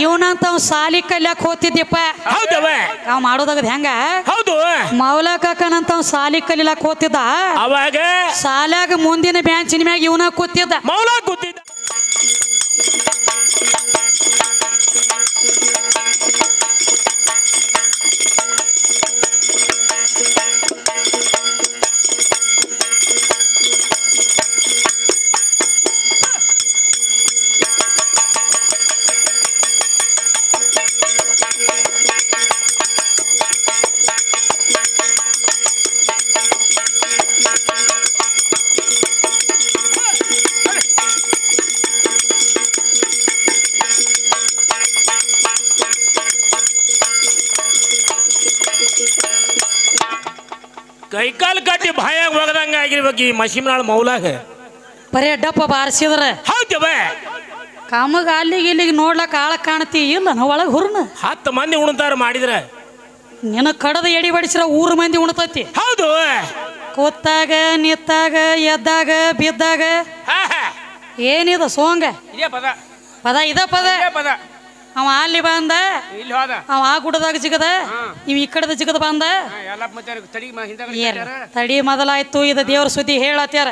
ಇವನಂತ ಅವ್ ಸಾಲಿ ಕಲ್ಯಾಕ್ ಹೋತಿದ್ಯಪ್ಪ ಹೌದವ ಅವ್ ಮಾಡೋದಾಗದ ಹೆಂಗ? ಹೌದು. ಮೌಲ ಕಾಕನಂತ ಅವ್ ಸಾಲಿ ಕಲಿಲಾಕ್ ಹೋತಿದ್ದ ಅವಾಗ? ಸಾಲಾಗ ಮುಂದಿನ ಬ್ಯಾಂಚಿನ ಮ್ಯಾಗ ಇವನ ಕೂತಿದ್ದ. ಮೌಲ ಕೂತಿದ್ದ. ಒಗದಂಗ ಆಗಿರ್ಬೇಕು ಈ ಮಸೀಮ್ನಾಳ್ ಮೌಲಾಗ ಬರೇ ಡಪ್ಪ ಬಾರಿಸಿದ್ರ. ಹೌದವ ಕಾಮಗ ಅಲ್ಲಿಗೆ ಇಲ್ಲಿಗೆ ನೋಡ್ಲಕ್ಕ ಆಳ ಕಾಣ್ತಿ ಇಲ್ಲ ನಾವು ಒಳಗೆ ಹುರ್ನ. ಹತ್ತು ಮಂದಿ ಉಣ್ತಾರ ಮಾಡಿದ್ರ. ನಿನ್ನ ಕಡದ ಎಡಿ ಬಡಿಸಿರ ಊರ್ ಮಂದಿ ಉಣ್ತತಿ. ಹೌದು. ಕೂತಾಗ ನಿತ್ತಾಗ ಎದ್ದಾಗ ಬಿದ್ದಾಗ. ಹಾ, ಹಾ. ಏನಿದ ಸೋಂಗ? ಇದೇ ಪದ. ಪದ ಇದ ಪದ? ಇದೇ ಪದ. ಅವ ಅಲ್ಲಿ ಬಂದ ಇಲ್ಲಿ ಹೋದ. ಅವ ಆ ಗುಡದಾಗ ಜಿಗದ. ಇವ್ ಈ ಕಡೆದ ಜಿಗದ ಬಂದ ತಡಿ ಏನ್ ಮೊದಲಾಯ್ತು ಇದು ದೇವ್ರ ಸುದ್ದಿ ಹೇಳತ್ಯಾರ.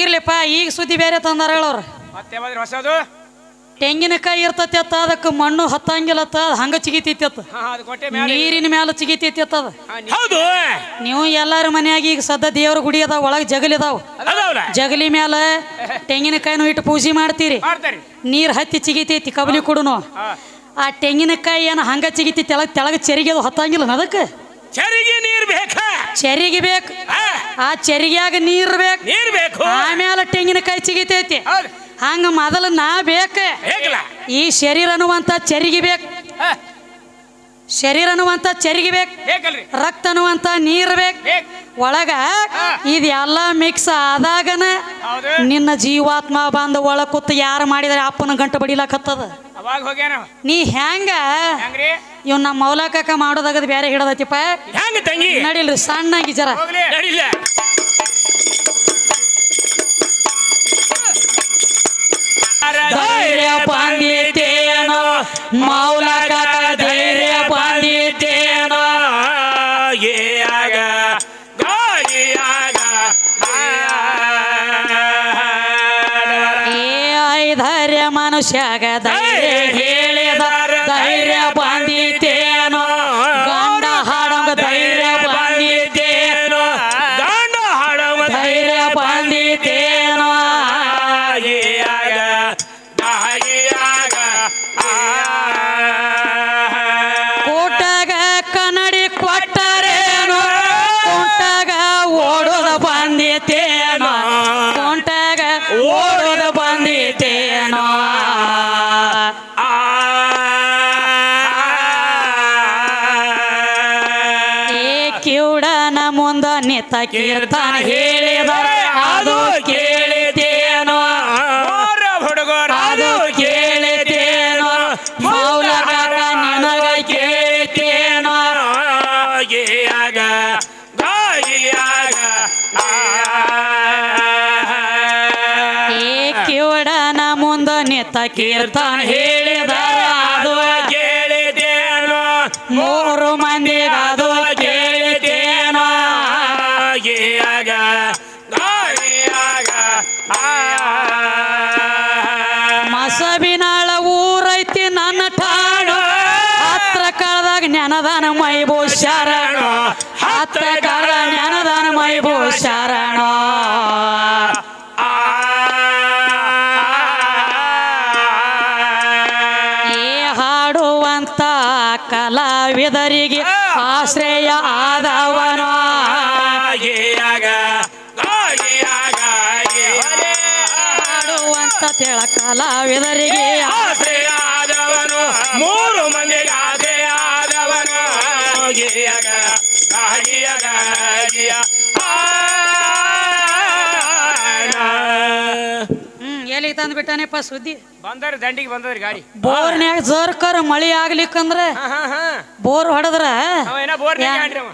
ಇರ್ಲಿಪ್ಪ ಈಗ ಸುದ್ದಿ ಬೇರೆ ತಂದಾರ ಹೇಳೋರು. ಮತ್ತೆ ಹೊಸದು? ತೆಂಗಿನಕಾಯಿ ಇರ್ತತಿ ಅತ್ತ ಅದಕ್ಕೆ ಮಣ್ಣು ಹತ್ತಂಗಿಲ್ಲತ್ತ ಅದು ಹಂಗ ಚಿಗಿತೈತಿ ಅತ್ತ. ಹಾ ಅದು ಕೊಟ್ಟೆ ಮೇಲೆ ನೀರಿನ ಮ್ಯಾಲ ಚಿಗಿತೈತಿ ಅತ್ತ ಅದ. ಹೌದು. ನೀವು ಎಲ್ಲಾರ ಮನ್ಯಾಗ ಈಗ ಸದ್ದ ದೇವ್ರ ಗುಡಿ ಅದಾವ ಒಳಗೆ ಜಗಲಿ ಅದಾವ. ಜಗಲಿ ಮ್ಯಾಲ ತೆಂಗಿನಕಾಯಿನೂ ಇಟ್ಟು ಪೂಜೆ ಮಾಡ್ತೀರಿ. ಮಾಡ್ತಾರಿ. ನೀರ್ ಹತ್ತಿ ಚಿಗಿತೈತಿ ಕಬಲಿ ಕೊಡುನು. ಆ ತೆಂಗಿನಕಾಯಿ ಏನು ಹಂಗ ಚಿಗಿತಿ ತೆಳಗ್ ತೆಳಗ ಚೆರಿಗೆ ಅದು ಹತ್ತಂಗಿಲ್ಲ ಅದಕ್ಕೆ? ಚರಿಗೆ ನೀರ್ ಬೇಕ? ಚೆರಿಗೆ ಬೇಕು. ಆ ಚೆರಿಗ್ಯಾಗ ನೀರ್ ಬೇಕು. ನೀರ್ ಬೇಕು. ಆಮೇಲೆ ತೆಂಗಿನಕಾಯಿ ಚಿಗಿತೈತಿ. ಹಂಗ ಮೊದಲು ನಾ ಬೇಕ. ಈ ಶರೀರ ಅನ್ನುವಂತ ಚರಿಗಿ ಬೇಕು. ಶರೀರ ಅನ್ನುವಂತ ಚರಿಗಿ ಬೇಕು. ಬೇಕಲ್ರಿ. ರಕ್ತ ಅನ್ನುವಂತ ನೀರ್ ಬೇಕು. ಬೇಕ್. ಒಳಗ ಇದೆಲ್ಲ ಮಿಕ್ಸ್ ಆದಾಗನ ಹೌದು. ನಿನ್ನ ಜೀವಾತ್ಮ ಬಂದು ಒಳ ಕೂತ್ ಯಾರು ಮಾಡಿದ್ರೆ ಅಪ್ಪನ ಗಂಟು ಬಡಿಲಾಕತ್ತದ? ಅವಾಗ ಹೋಗ್ಯಾನ. ನೀ ಹೆಂಗ ಹೆಂಗ್ರಿ ಇವ್ ನಮ್ಮ ಮೌಲಾಕಕ್ಕ ಮಾಡೋದಾಗದ ಬೇರೆ ಹಿಡದತಿಪ್ಪ. ಹೆಂಗ ತಂಗಿ? ನಡಿಲ್ರಿ ಸಣ್ಣಾಗಿ ಜರ. ಹೋಗ್ಲಿ. ನಡಿಲ್ಲ. ಧೈರ್ಯ ಬಂದಿತೇನೋ ಮೌಲಾಕಕ್ಕ ಧೈರ್ಯ ಬಂದಿತೇನೋ ಏಯಾಗ ಗಾಯಿಯಾಗ ಏ ಧೈರ್ಯ ಮನುಷ್ಯಾಗ ಧೈರ್ಯ ಹೇಳಿದ ಧೈರ್ಯ ಬಂದಿತೇನೋ ನಿತ್ತ ಕೀರ್ತನ ಹೇಳಿದರೆ ಅದು ಕೇಳಿತೇನೋ. ಹುಡುಗರು ಅದು ಕೇಳಿತೇನೋ. ಮೌಲಗಾರ ನನಗ ಕೇಳಿತೇನೋ. ಗಾಯಿಯಾಗ ಗಾಯಿಯಾಗ ಏ ಕಿವುಡನ ಮುಂದ ನಿತ್ತ ಕೀರ್ತನ ಹೇಳಿದರ ಶರಣ. ಕಳೆದ ಜ್ಞಾನದಾನ ಮೈಭೂ ಶರಣ. ಏ ಹಾಡುವಂತ ಕಲಾವಿದರಿಗೆ ಆಶ್ರಯ ಆದವನು. ಹಾಡುವಂತ ತಿಳ ಕಲಾವಿದರಿಗೆ ಆದವನು ಹ್ಮ್ ಎಲ್ಲಿಗೆ ತಂದ ಬಂದ್ಬಿಟ್ಟಾನೆಪ್ಪ ಸುದ್ದಿ. ಬಂದ್ರೆ ದಂಡಿಗೆ ಬಂದವ್ರಿ ಗಾಡಿ. ಬೋರ್ನ್ಯಾಗ ಜರ್ಕರ್ ಮಳಿ ಆಗ್ಲಿಕ್ಕಂದ್ರ ಹಾ ಹಾ ಹಾ. ಬೋರ್ ಹೊಡೆದ್ರ?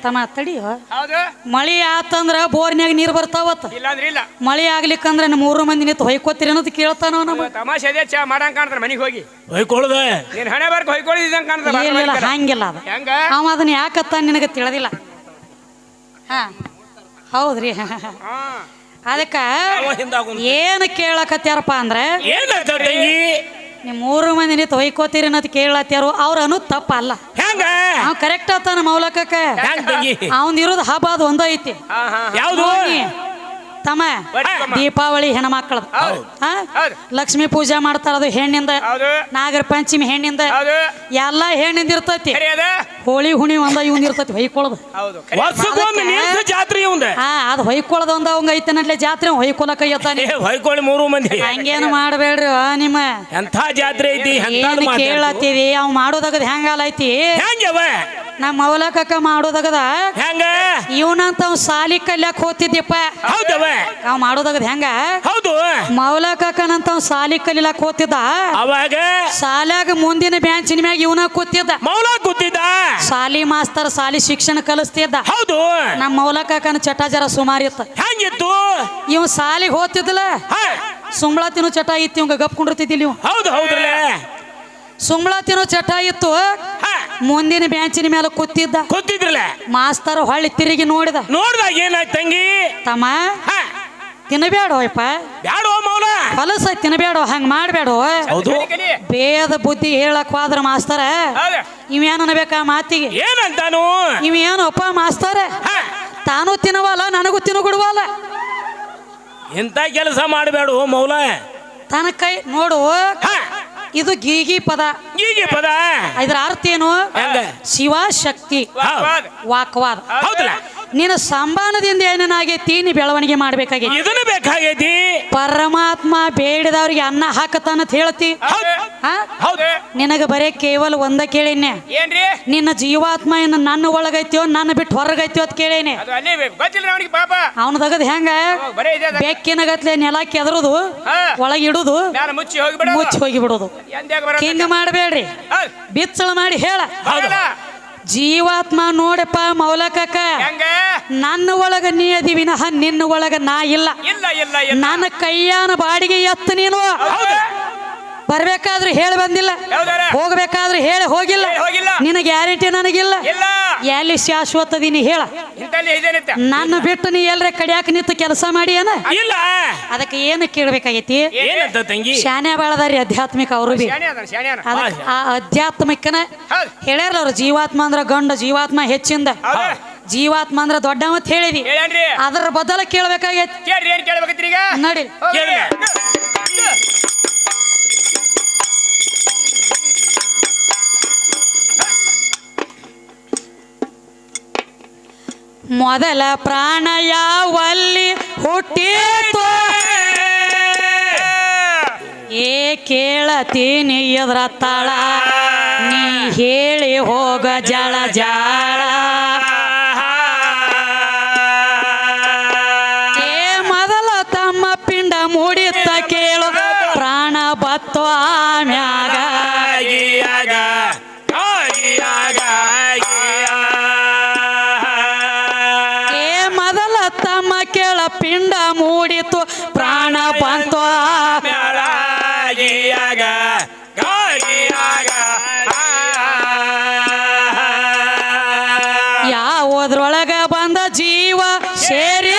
ತಮ್ಮ ತಡಿಯೋ ಹೌದು. ಮಳಿ ಆತಂದ್ರ ಬೋರ್ನ್ಯಾಗ ನೀರ್ ಬರ್ತಾವತ್ತ ಇಲ್ಲ ಅಂದ್ರೆ ಇಲ್ಲ. ಮಳಿ ಆಗ್ಲಿಕ್ಕಂದ್ರ ನಮ್ಮ ಮೂರು ಮಂದಿ ನಿಂತು ಹೊಯ್ಕೋತೀರಿ ಅನ್ನೋದು ಕೇಳ್ತಾನ ನಮ್ಮ ತಮಾಷೆ ಅದೇ ಚಾ ಮಾಡಂಗ್ ಕಾಣ್ತಾರ ಮನಿಗೆ ಹೋಗಿ. ಹೊಯ್ಕೊಳ್ಳದ ನೀನ್ ಹಣೆ ಬರ್ಕ ಹೊಯ್ಕೊಳ್ಳಿದಂಗ ಹಂಗಿಲ್ಲ ಅದ. ಹೆಂಗ? ಅವ ಅದನ್ನ ಯಾಕತ್ತ ನಿನಗೆ ತಿಳದಿಲ್ಲ. ಹಾ. ಹೌದ್ರಿ. ಹಾ. ಅದಕ್ಕ. ಏನು ಕೇಳಕತ್ಯಾರಪ್ಪ ಅಂದ್ರೆ ನಿಮ್ಮ ಮೂರು ಮಂದಿ ನಿಂತು ಹೊಯ್ಕೋತೀರಿ ಅನ್ನೋದು ಕೇಳತ್ಯಾರು ಅವ್ರ ಅನ್ನೋದು ತಪ್ಪಲ್ಲ ಅವ್ ಕರೆಕ್ಟ್ ಆತ ಮೌಲಕಕ್ಕ. ಹೆಂಗ್ ತಂಗಿ? ಅವನ್ ಇರೋದು ಹಬ್ಬ ಅದು ಒಂದೈತಿ. ಯಾವ್ದು? ತಮ್ಮ ದೀಪಾವಳಿ ಹೆಣ್ಮಕ್ಳದ ಹೌದು. ಲಕ್ಷ್ಮಿ ಪೂಜೆ ಮಾಡ್ತಾರದು ಹೆಣ್ಣಿಂದ. ಹೌದು. ನಾಗರ ಪಂಚಮಿ ಹೆಣ್ಣಿಂದ. ಎಲ್ಲಾ ಹೆಣ್ಣಿಂದ ಇರ್ತೈತಿ. ಹೋಳಿ ಹುಣಿ ಒಂದ ಇವಂದ ಇರ್ತೈತಿ ಹೊಯ್ಕೊಳ್ಳೋದು ಜಾತ್ರೆ ಹಾ ಅದು ಹೊಯ್ಕೊಳ್ಳೋದು ಒಂದ ಅವಂಗ ಐತೆ ನಡ್ಲೆ ಜಾತ್ರೆ ಹೊಯ್ಕೊಲಕ ಐತಾನೆ ಹೊಯ್ಕೊಳ್ಳಿ ಮೂರು ಮಂದಿ. ಹಂಗೇನು ಮಾಡಬೇಡ್ರಿ ನಿಮ್ಮ. ಎಂತ ಜಾತ್ರೆ ಐತಿ ಕೇಳತ್ತೀವಿ ಅವ್ ಮಾಡೋದಾಗದ್ ಹೆಂಗಾಲ ಐತಿ? ನಮ್ಮ ಮೌಲಕಕ್ಕ ಮಾಡೋದಾಗದ? ಹೆಂಗ? ಇವನಂತ ಸಾಲಿ ಕಲ್ಯಾಕ್ ಹೋತಿದ್ಯಪ್ಪ ಹೌದವ ಅವ್. ಮಾಡೋದಾಗದ ಹೆಂಗ? ಹೌದು. ಮೌಲಕಕ್ಕನಂತ ಸಾಲಿ ಕಲಿಲಾಕ್ ಹೋತಿದ್ದ ಅವಾಗ? ಸಾಲ್ಯಾಗ ಮುಂದಿನ ಬ್ಯಾಂಚಿನ ಮ್ಯಾಗ ಇವನ ಕೂತಿದ್ದ. ಮೌಲ ಕೂತಿದ್ದ? ಸಾಲಿ ಮಾಸ್ತರ್ ಸಾಲಿ ಶಿಕ್ಷಣ ಕಲಿಸ್ತಿದ್ದ. ಹೌದು. ನಮ್ಮ ಮೌಲಕಕ್ಕನ ಚಟ ಜರ ಸುಮಾರಿತ್ತ ಹೆಂಗಿತ್ತು? ಇವ್ ಸಾಲಿಗೆ ಹೋತಿದ್ಲ ಸುಂಬಳ ತಿನ್ನೋ ಚಟ ಇತ್ತು ಇವಂಗ ಗಪ್ ಕುಂಡಿರ್ತಿದ್ದಿಲ್ಲ ಇವ್. ಹೌದು ಹೌದ್ರಲ್ಲ. ಸುಂಬಳ ತಿನ್ನೋ ಚಟ ಇತ್ತು. ಮುಂದಿನ ಬ್ಯಾಂಚಿನ ಮೇಲೆ ಕೂತಿದ್ದ. ಕೂತಿದ್ರಲ್ಲ? ಮಾಸ್ತರ್ ಹೊಳ್ಳಿ ತಿರುಗಿ ನೋಡಿದ. ನೋಡ್ದಾಗ ಏನಾಯ್ತು ತಂಗಿ? ತಮ್ಮ ಹ, ತಿನ್ನಬೇಡವಪ್ಪ ಬ್ಯಾಡೋ ಮೌಲ ಹೊಲಸ ತಿನ್ನಬೇಡ ಹಂಗ ಮಾಡಬೇಡ. ಹೌದು. ಬೇದ ಬುದ್ಧಿ ಹೇಳಕ್ ಹೋದ್ರ ಮಾಸ್ತರ ಇವೇನ ಇವೇನ್ ಅನ್ಬೇಕಾ ಮಾತಿಗೆ? ಏನಂತಾನು? ಇವೇನಪ್ಪ ಮಾಸ್ತರ? ಹ, ತಾನು ತಿನ್ನವಲ್ಲ ನನಗೂ ತಿನ್ನಗುಡುವಲ್ಲ ಇಂಥ ಕೆಲಸ ಮಾಡಬೇಡ ಮೌಲ. ತನ ಕೈ ನೋಡು. ಇದು ಗೀಗಿ ಪದ. ಗೀಗಿ ಪದ. ಇದ್ರ ಅರ್ಥ ಏನು? ಹೆಂಗ? ಶಿವ ಶಕ್ತಿ. ವಾಕ್ವಾದ. ಹೌದಲ್ಲ? ನಿನ್ನ ಸಂಬಾನದಿಂದ ಏನೇನಾಗೈತಿ ನೀ ಬೆಳವಣಿಗೆ ಮಾಡ್ಬೇಕಾಗೈತಿ ಇದನ್ನ ಬೇಕಾಗೈತಿ. ಪರಮಾತ್ಮ ಬೇಡಿದವ್ರಿಗೆ ಅನ್ನ ಹಾಕತಾನ ಅಂತ ಹೇಳ್ತಿ? ನಿನಗ ಬರೇ ಕೇವಲ ಒಂದ ಕೇಳಿನೇ ನಿನ್ನ ಜೀವಾತ್ಮ ಏನು ನನ್ನ ಒಳಗೈತ್ಯೋ ನನ್ನ ಬಿಟ್ಟು ಹೊರಗೈತ್ಯೋ ಅಂತ ಕೇಳೇನೆ. ಅವನ ತಗದ್ ಹೆಂಗ? ಅದ. ಬೆಕ್ಕಿನಗತ್ಲೆ ನೆಲ ಕೆದರುದು ಒಳಗೆ ಒಳಗಿಡುದು ಮ್ಯಾಲ ಮುಚ್ಚಿ ಹೋಗಿ ಬಿಡುದು ಹಿಂಗ ಮಾಡಬೇಡ್ರಿ. ಬಿಚ್ಚಳ ಮಾಡಿ ಹೇಳ. ಜೀವಾತ್ಮ ನೋಡಪ್ಪ ಮೌಲಕಕ್ಕ. ನನ್ನ ಒಳಗ ನೀ ಅದಿ ವಿನಃ ನಿನ್ನ ಒಳಗ ನಾ ಇಲ್ಲ. ನನ್ನ ಕೈಯಾನ ಬಾಡಿಗೆ ಎತ್ತ ನೀನು. ಬರ್ಬೇಕಾದ್ರೆ ಹೇಳಿ ಬಂದಿಲ್ಲ. ಹೋಗ್ಬೇಕಾದ್ರೂ ಹೇಳಿ ಹೋಗಿಲ್ಲ. ನಿನ. ನಿನ್ನ ಗ್ಯಾರಂಟಿ ನನಗಿಲ್ಲ. ಎಲ್ಲಿ ಶಾಶ್ವತ ಹೇಳು. ಹೇಳ ನನ್ನ ಬಿಟ್ಟು ನೀ ಎಲ್ರೆ ಕಡಿಯಾಕ ನಿಂತು ಕೆಲಸ ಮಾಡಿ ಏನ ಅದಕ್ಕೆ ಏನು ಕೇಳ್ಬೇಕಾಗೈತಿ? ಶಾನೆ ಬಾಳದಾರಿ ಆಧ್ಯಾತ್ಮಿಕ ಅವರು ಬಿ. ಆ ಅಧ್ಯಾತ್ಮಿಕನ ಹೇಳ್ಯಾರ ಅವ್ರು ಜೀವಾತ್ಮ ಅಂದ್ರ ಗಂಡ ಜೀವಾತ್ಮ ಹೆಚ್ಚಿಂದ. ಜೀವಾತ್ಮ ಅಂದ್ರ ದೊಡ್ಡ ಅಂತ ಹೇಳಿದಿ. ಅದರ ಬದಲ ಕೇಳ್ಬೇಕಾಗೈತಿ. ನಡಿ. ಮೊದಲ ಪ್ರಾಣ ಯಾವಲ್ಲಿ ಹುಟ್ಟಿತು. ಏ ಕೇಳತೀನಿ ಎದ್ರ ತಳ ನೀ ಹೇಳಿ ಹೋಗ ಜಳ ಜಾಳ. ಕೇಳ ಪಿಂಡ ಮೂಡಿತು ಪ್ರಾಣ ಬಂತು. ಯಾವುದ್ರೊಳಗ ಬಂದ ಜೀವ ಸೇರಿ.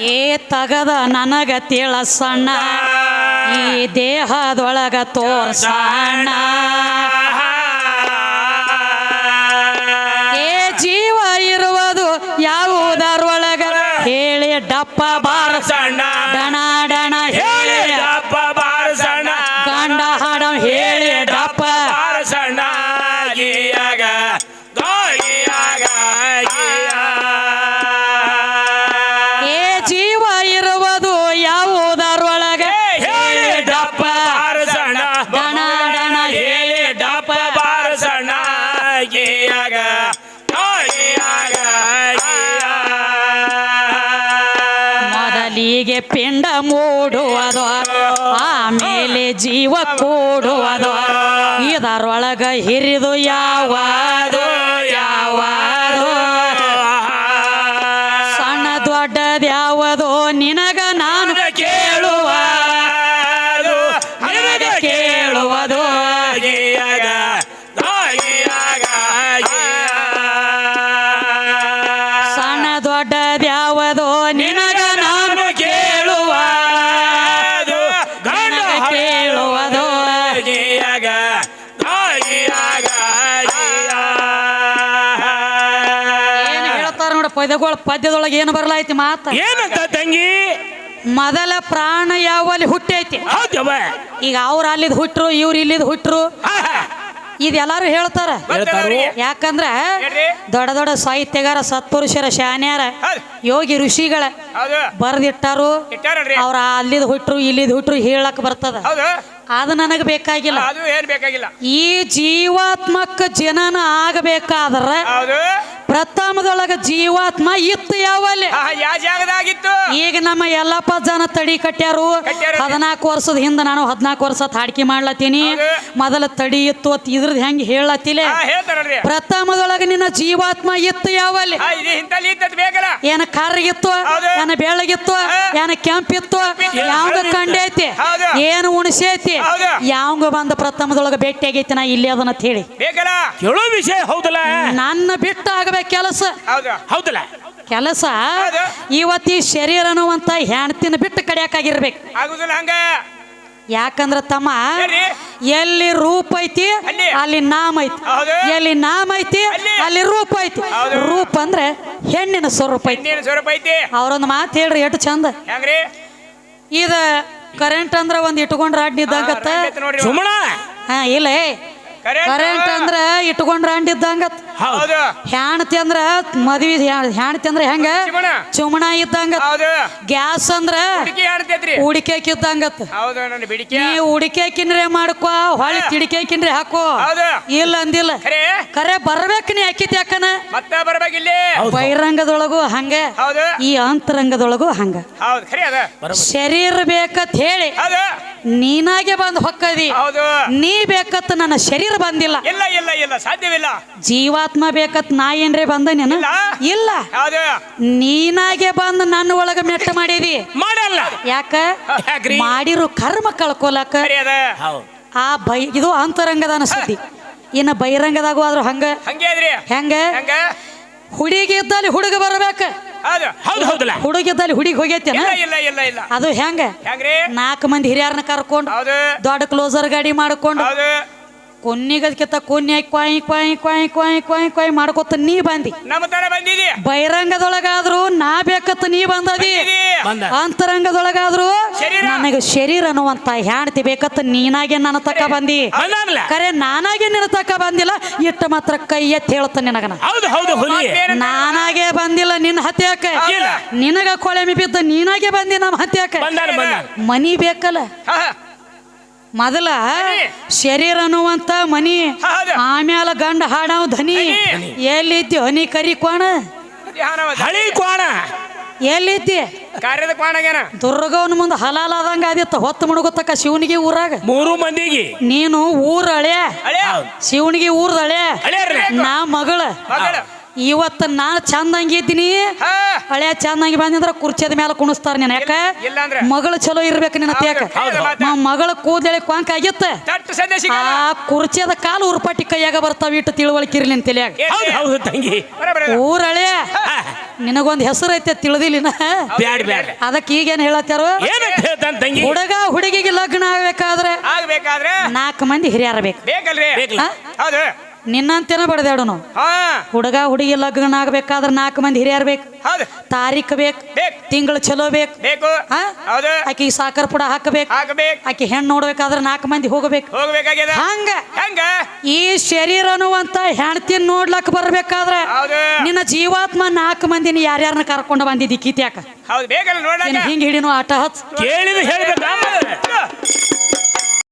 ಏ ತಗದ ನನಗ ಸಣ್ಣ ಈ ದೇಹದೊಳಗ ತೋರ್ಸಣ್ಣ. ಹೇಳಿ ಡಪ್ಪ ಪಿಂಡ ಮೂಡುವುದು ಆಮೇಲೆ ಜೀವ ಕೂಡುವುದು ಇದರೊಳಗ ಹಿರಿದು ಯಾವುದು ಹೇಳ್ತಾರ ಪದ್ಯದೊಳಗೆ ಏನು ಬರಲಾಯ್ತಿ ಮಾತ? ಏನಂತ ತಂಗಿ? ಮೊದಲ ಪ್ರಾಣ ಯಾವಲ್ಲಿ ಹುಟ್ಟೈತಿ? ಈಗ ಅವ್ರ ಅಲ್ಲಿದ್ ಹುಟ್ಟರು ಇವ್ರು ಇಲ್ಲಿದ್ ಹುಟ್ರು. ಇದೆಲ್ಲಾರು ಹೇಳ್ತಾರ? ಹೇಳ್ತಾರು. ಯಾಕಂದ್ರ ದೊಡ್ಡ ದೊಡ್ಡ ಸಾಹಿತ್ಯಗಾರ ಸತ್ಪುರುಷರ ಶಾನ್ಯಾರ ಯೋಗಿ ಋಷಿಗಳ ಹೌದು. ಬರ್ದಿಟ್ಟಾರು. ಅವ್ರ ಅಲ್ಲಿದ್ ಹುಟ್ಟರು ಇಲ್ಲಿದ್ ಹುಟ್ರು ಹೇಳಕ್ ಬರ್ತದ. ಹೌದು. ಅದು ನನಗೆ ಬೇಕಾಗಿಲ್ಲ. ಅದು ಏನ್ ಬೇಕಾಗಿಲ್ಲ. ಈ ಜೀವಾತ್ಮಕ್ಕ ಜನನ ಆಗಬೇಕಾದ್ರ ಹೌದು. ಪ್ರಥಮದೊಳಗ ಜೀವಾತ್ಮ ಇತ್ತು ಯಾವಲ್ಲಿ? ಆಹಾ, ಯಾವ ಜಾಗದಾಗಿತ್ತು? ಈಗ ನಮ್ಮ ಎಲ್ಲಪ್ಪ ಜನ ತಡಿ ಕಟ್ಟ್ಯಾರು ಕಟ್ಯಾರ. ಹದಿನಾಲ್ಕು ವರ್ಷದ ಹಿಂದೆ ನಾನು ಹದಿನಾಲ್ಕು ವರ್ಷ ಹಾಡ್ಕಿ ಮಾಡ್ಲತ್ತೀನಿ. ಮೊದಲ ತಡಿ ಇತ್ತು ಅತ್ ಇದ್ರದ್ ಹೆಂಗ್ ಹೇಳತ್ತಿಲೆ? ಪ್ರಥಮದೊಳಗ ನಿನ್ನ ಜೀವಾತ್ಮ ಇತ್ತು ಯಾವಲ್ಲಿ? ಏನ ಕರ್ಗಿತ್ತು? ಹೌದು. ಏನ ಬೆಳಗಿತ್ತು. ಏನ ಕೆಂಪಿತ್ತು. ಯಾವಂಗ ಕಂಡೈತಿ ಏನ್ ಉಣಸೈತಿ. ಯಾವಂಗ ಬಂದ ಪ್ರಥಮದೊಳಗ ಭೇಟಿ ಆಗೈತಿ ನಾ ಇಲ್ಲಿ ಅದನ್ನ ಹೇಳಿ. ವಿಷಯ ಹೌದಲ್ಲ? ನನ್ನ ಬಿಟ್ಟು ಆಗಬೇಕು ಕೆಲಸ. ಹೌದು. ಹೌದಲ್ಲ? ಕೆಲಸ. ಇವತ್ತಿ ಶರೀರ ಅನ್ನುವಂತ ಹೆಣ್ತಿನ ಬಿಟ್ಟು ಕಡಿಯಾಕಾಗಿರ್ಬೇಕು. ಆಗುದಿಲ್ಲ ಹಂಗ. ಯಾಕಂದ್ರ ತಮ್ಮ ಎಲ್ಲಿ? ರೂಪ ಐತಿ ಅಲ್ಲಿ. ನಾಮ ಐತಿ. ಹೌದು. ಎಲ್ಲಿ ನಾಮ ಐತಿ ಅಲ್ಲಿ. ರೂಪ ಐತಿ. ರೂಪ ಅಂದ್ರೆ ಹೆಣ್ಣಿನ ಸ್ವರೂಪ ಐತಿ. ಇನ್ನೇನು ಸ್ವರೂಪ ಐತಿ. ಅವ್ರೊಂದು ಮಾತು ಹೇಳ್ರಿ ಎಷ್ಟು ಚಂದ. ಹೆಂಗ್ರಿ? ಇದ ಕರೆಂಟ್ ಅಂದ್ರ ಒಂದ್ ಇಟ್ಕೊಂಡ್ರ ಅಡ್ಡಿ ಇದ್ದಂಗತ್ತ. ಹಾ, ಇಲ್ಲ ಕರೆಂಟ್ ಅಂದ್ರ? ಇಟ್ಕೊಂಡ್ರ ಅಂಡ್ ಇದ್ದಂಗತ್ ಹೌದು. ಹ್ಯಾಣತಿ ಅಂದ್ರ ಮದ್ವಿ ಹೆಣ್ ಅಂದ್ರ ಹೆಂಗ? ಚಿಮಣ. ಇದ್ದಂಗ. ಗ್ಯಾಸ್ ಅಂದ್ರ ಹುಡುಕಿ ಆಡ್ತೈತ್ರಿ ಉಡಿಕೆಕ್ ಇದ್ದಂಗತ್ ಹೌದು ನನ್ನ ಬಿಡಿಕೆ. ನೀ ಉಡಿಕೆಕಿನ್ರೆ ಮಾಡ್ಕೋ ಹೊಳ್ಳಿ ತಿಡಿಕೆಕಿನ್ರೆ ಹಾಕೋ. ಹೌದು. ಇಲ್ಲ ಅಂದಿಲ್ಲ. ಖರೆ. ಕರೆ ಬರ್ಬೇಕು ನೀ ಅಕ್ಕಿತ್ ಯಾಕನ ಬಹಿರಂಗದೊಳಗು ಬರ್ಬೇಕಿಲ್ಲಿ ಬಹಿರಂಗದೊಳಗೂ ಹಂಗ. ಹೌದು. ಈ ಅಂತರಂಗದೊಳಗು ಹಂಗ. ಹೌದು. ಖರೆ ಅದ. ಶರೀರ ಬೇಕತ್ ಹೇಳಿ. ಹೌದು. ನೀನಾಗೆ ಬಂದು ಹೊಕ್ಕದಿ. ಹೌದು. ನೀ ಬೇಕತ್ ನನ್ನ ಶರೀರ ಬಂದಿಲ್ಲ. ಇಲ್ಲ ಇಲ್ಲ ಇಲ್ಲ. ಸಾಧ್ಯವಿಲ್ಲ. ಜೀವಾತ್ಮ ಬೇಕತ್ ನಾ ಏನ್ರೆ ಬಂದ ನೀನು ಇಲ್ಲ. ನೀನಾಗೆ ಬಂದು ನನ್ನ ಒಳಗ ಮೆಟ್ಟ ಮಾಡಿದಿ. ಮಾಡಲ್ಲ. ಯಾಕ? ಮಾಡಿರೋ ಕರ್ಮ ಕಳ್ಕೊಲಕ ಆ ಬೈ ಇದು ಅಂತರಂಗದ ಅನಸ್ತತಿ ಇನ್ನು ಬಹಿರಂಗದಾಗು ಆದ್ರೂ ಹಂಗ? ಹಂಗೆ ಹುಡುಗಿ ಇದ್ದಲ್ಲಿ ಹುಡುಗ ಬರಬೇಕ. ಹೌದಲ್ಲ. ಹುಡುಗಿ ಇದ್ದಲ್ಲಿ ಹುಡುಗಿ ಹೋಗೈತೇನ ಅದು ಹೆಂಗ? ಹೆಂಗ್ರಿ? ನಾಲ್ಕು ಮಂದಿ ಹಿರಿಯರನ್ನ ಕರ್ಕೊಂಡು ದೊಡ್ಡ ಕ್ಲೋಸರ್ ಗಾಡಿ ಮಾಡ್ಕೊಂಡು ಕೊನ್ನಿಗದ್ಕಿಂತ ಕೊನ್ನಿ ಕ್ವಾಯಿ ಕ್ವಾಯಿ ಕ್ವಾಯಿ ಕ್ವಾಯಿ ಕ್ವಾಯಿ ಕ್ವಾಯಿ ಮಾಡ್ಕೊತ ನೀ ಬಂದಿ. ನಮ್ಮ ತರ ಬಂದಿದಿ. ಬಹಿರಂಗದೊಳಗಾದ್ರೂ ನಾ ಬೇಕತ್ತ ನೀ ಬಂದದಿ. ಅಂತರಂಗದೊಳಗಾದ್ರು ಬಂದ. ಅಂತರಂಗದೊಳಗಾದ್ರೂ ಶರೀರ. ನನಗೆ ಶರೀರ ಅನ್ನುವಂತ ಹೆಣ್ತಿ ಬೇಕತ್ತ ನೀನಾಗೆ ನನ್ನ ತಕ್ಕ ಬಂದಿ. ಖರೆ ಕರೆ ನಾನಾಗೆ ನಿನ್ನ ತಕ್ಕ ಬಂದಿಲ್ಲ ಇಟ್ಟ ಮಾತ್ರ ಕೈ ಎತ್ತಿ ಹೇಳ್ತ ನಿನಗನ? ನಾನಾಗೆ ಬಂದಿಲ್ಲ ನಿನ್ನ ಹತ್ಯಾಕ. ಇಲ್ಲ. ನಿನಗ ಕೊಳೆಮಿ ಬಿದ್ದ ನೀನಾಗೆ ಬಂದಿ ನಮ್ಮ ಹತ್ಯಾಕ. ಮನಿ ಬೇಕಲ್ಲ. ಮೊದಲ. ಶರೀರ ಅನ್ನುವಂತ ಮನಿ. ಆಮ್ಯಾಲ ಗಂಡ ಹಾಡಾವ್ ಧನಿ. ಎಲ್ಲಿ ಎಲ್ಲಿದ್ದಿ ಹನಿ ಕರಿ ಕೋಣ. ಹಳಿ ಕೋಣ ಎಲ್ಲಿದ್ದಿ? ಕಾರ್ಯದ ಕೋಣಗೇನ ದುರ್ಗವನ ಮುಂದೆ ಹಲಾಲ ಆದಂಗ ಆದಿತ್ತ ಹೊತ್ತು ಮುಳುಗುತ್ತಕ್ಕ ಶಿವನಿಗೆ ಊರಾಗ. ಮೂರು ಮಂದಿಗೆ. ನೀನು ಊರ ಹಳೆ ಹಳೆ ಶಿವನಿಗೆ ಊರ್ದ ಹಳೆ ನಾ ಮಗಳ. ಮಗಳು. ಇವತ್ತ ನಾ ಚಂದಂಗಿದ್ದೀನಿ ಇದ್ದೀನಿ. ಹಳೆ ಚಂದಂಗಿ ಬಂದಿದ್ರ ಕುರ್ಚಿದ ಮೇಲೆ ಕುಣಿಸ್ತಾರ ನೀನ್ ಯಾಕ? ಇಲ್ಲ ಅಂದ್ರೆ. ಮಗಳು ಚಲೋ ಇರ್ಬೇಕು ನಿನ್ನ ಯಾಕ. ಮಗಳ ಕೂದಲೆ ಕ್ವಾಂಕ್ ಆಗಿತ್ತ. ಆ ಕುರ್ಚಿದ ಕಾಲು ಉರ್ಪಾಟಿ ಕೈಯಾಗ ಬರ್ತಾವ ಇಟ್ಟು ತಿಳುವಳಿಕೆ ಇರ್ಲಿ ನಿನ್ ತಲ್ಯಾಗ. ಏನ್ರಿ? ಹೌದು ಹೌದು ತಂಗಿ. ಊರಳೆ ನಿನಗೊಂದು ಹೆಸರು ಐತೆ ತಿಳಿದಿಲ್ಲ ಬ್ಯಾಡ್ ಬ್ಯಾಡ್. ಅದಕ್ಕೆ ಈಗೇನ್ ಹೇಳತ್ತಾರ ಏನಂತ ಹೇಳ್ತಾನ ತಂಗಿ? ಹುಡುಗ ಹುಡುಗಿಗೆ ಲಗ್ನ ಆಗ್ಬೇಕಾದ್ರೆ ಆಗ್ಬೇಕಾದ್ರೆ ನಾಲ್ಕು ಮಂದಿ ಹಿರಿಯರ ಬೇಕು. ನಿನ್ನಂತೇನ ಬಡದಾಡು ನಾವು ಹಾ. ಹುಡುಗ ಹುಡುಗಿ ಲಗ್ನ ಆಗ್ಬೇಕಾದ್ರೆ ನಾಲ್ಕು ಮಂದಿ ಹಿರಿಯರ್ ಬೇಕು. ಹೌದು. ತಾರೀಖ್ ಬೇಕು. ತಿಂಗಳು ಚಲೋ ಬೇಕು. ಬೇಕು. ಹಾ? ಹೌದು. ಆಕಿ ಸಾಕರ್ ಪುಡ ಹಾಕಬೇಕು. ಹಾಕಬೇಕು. ಆಕಿ ಹೆಣ್ಣು ನೋಡ್ಬೇಕಾದ್ರೆ ನಾಲ್ಕು ಮಂದಿ ಹೋಗಬೇಕು. ಹಂಗ? ಹೆಂಗ? ಈ ಶರೀರ ಅನ್ನುವಂತ ಹೆಣ್ತಿನ ನೋಡ್ಲಕ್ ಬರ್ಬೇಕಾದ್ರೆ ಹೌದು. ನಿನ್ನ ಜೀವಾತ್ಮ ನಾಲ್ಕು ಮಂದಿನ ಯಾರ್ಯಾರನ್ನ ಕರ್ಕೊಂಡು ಬಂದಿದ್ದಿ ಕಿತ್ಯಾಕ ಹಿಂಗ್ ಹಿಡಿನೋ ಆಟ ಹಚ್. ಕೇಳಿದ ಹೇಳ್ಬೇಕು